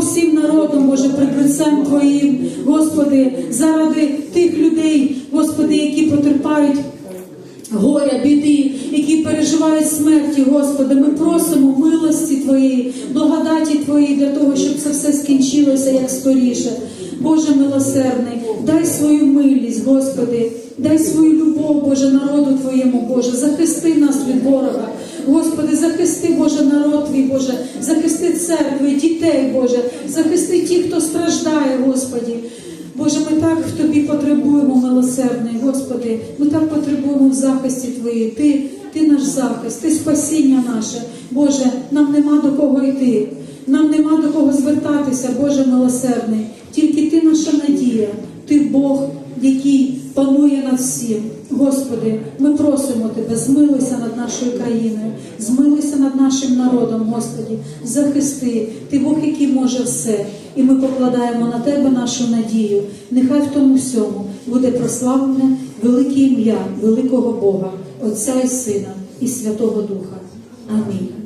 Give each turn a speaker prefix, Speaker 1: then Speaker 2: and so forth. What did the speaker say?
Speaker 1: всім народом, Боже, прикриттям Твоїм, Господи, заради тих людей, Господи, які потерпають. Горя, біди, які переживають смерті, Господи, ми просимо милості Твоєї, благодаті Твоєї для того, щоб це все скінчилося як скоріше. Боже милосердний, дай свою милість, Господи, дай свою любов, Боже, народу Твоєму, Боже, захисти нас від ворога. Господи, захисти, Боже, народ твій, Боже, захисти церкви, дітей, Боже, захисти ті, хто страждає, Господі. Боже, ми так в тобі потребуємо, милосердний, Господи, ми так потребуємо в захисті Твоїй. Ти, ти наш захист, ти спасіння наше. Боже, нам нема до кого йти, нам нема до кого звертатися, Боже милосердний. Тільки ти наша надія, ти Бог, який панує над всім. Господи, ми просимо Тебе, змилуйся над нашою країною, змилуйся над нашим народом, Господі, захисти, ти Бог, який може все. І ми покладаємо на Тебе нашу надію. Нехай в тому всьому буде прославлене велике ім'я великого Бога, Отця і Сина і Святого Духа. Амінь.